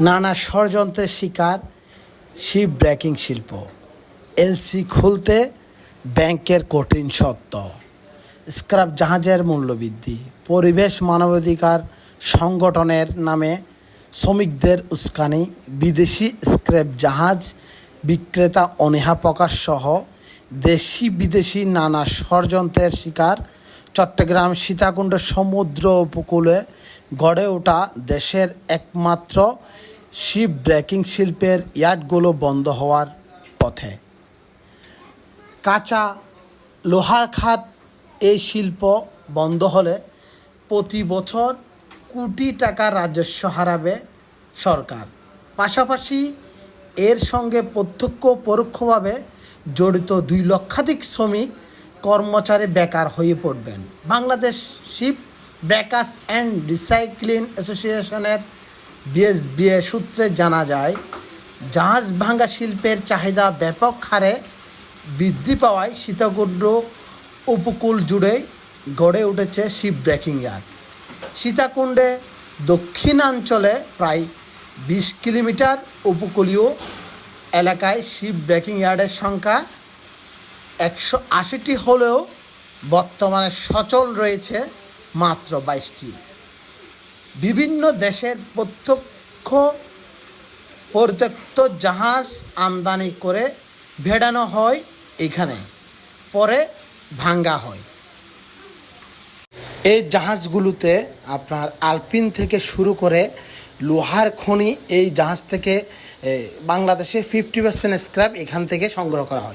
নানা ষড়যন্ত্রের শিকার শিপ ব্রেকিং শিল্প। এলসি খুলতে ব্যাংকের কঠিন সত্য। স্ক্র্যাপ জাহাজের মূল্যবৃদ্ধি। পরিবেশ মানবাধিকার সংগঠনের নামে শ্রমিকদের উস্কানি। বিদেশি স্ক্র্যাপ জাহাজ বিক্রেতা অনীহা প্রকাশ সহ দেশি বিদেশি নানা ষড়যন্ত্রের শিকার। চট্টগ্রাম সীতাকুণ্ড সমুদ্র উপকূলে গড়ে ওঠা দেশের একমাত্র শিপ ব্রেকিং শিল্পের ইয়ার্ডগুলো বন্ধ হওয়ার পথে। কাঁচা লোহার খাত এই শিল্প বন্ধ হলে প্রতি বছর কোটি টাকা রাজস্ব হারাবে সরকার। পাশাপাশি এর সঙ্গে প্রত্যক্ষ পরোক্ষভাবে জড়িত দুই লক্ষাধিক শ্রমিক কর্মচারী বেকার হয়ে পড়বেন। Bangladesh ship breakers and recycling অ্যাসোসিয়েশনের বিএসবিএ সূত্রে জানা যায়, জাহাজ ভাঙ্গা শিল্পের চাহিদা ব্যাপক হারে বৃদ্ধি পাওয়ায় সীতাকুণ্ড উপকূল জুড়ে গড়ে উঠেছে শিপ ব্রেকিং ইয়ার্ড। সীতাকুণ্ডে দক্ষিণাঞ্চলে প্রায় বিশ কিলোমিটার উপকূলীয় এলাকায় শিপ ব্রেকিং ইয়ার্ডের সংখ্যা একশো আশিটি হলেও বর্তমানে সচল রয়েছে মাত্র বাইশটি। বিভিন্ন দেশের প্রত্যক্ষ পরিত্যক্ত জাহাজ আমদানি করে ভেড়ানো হয় এখানে, পরে ভাঙ্গা হয়। এই জাহাজগুলোতে আপনার আলপিন থেকে শুরু করে লোহার খনি এই জাহাজ থেকে বাংলাদেশে ফিফটি পার্সেন্ট স্ক্র্যাপ এখান থেকে সংগ্রহ করা হয়।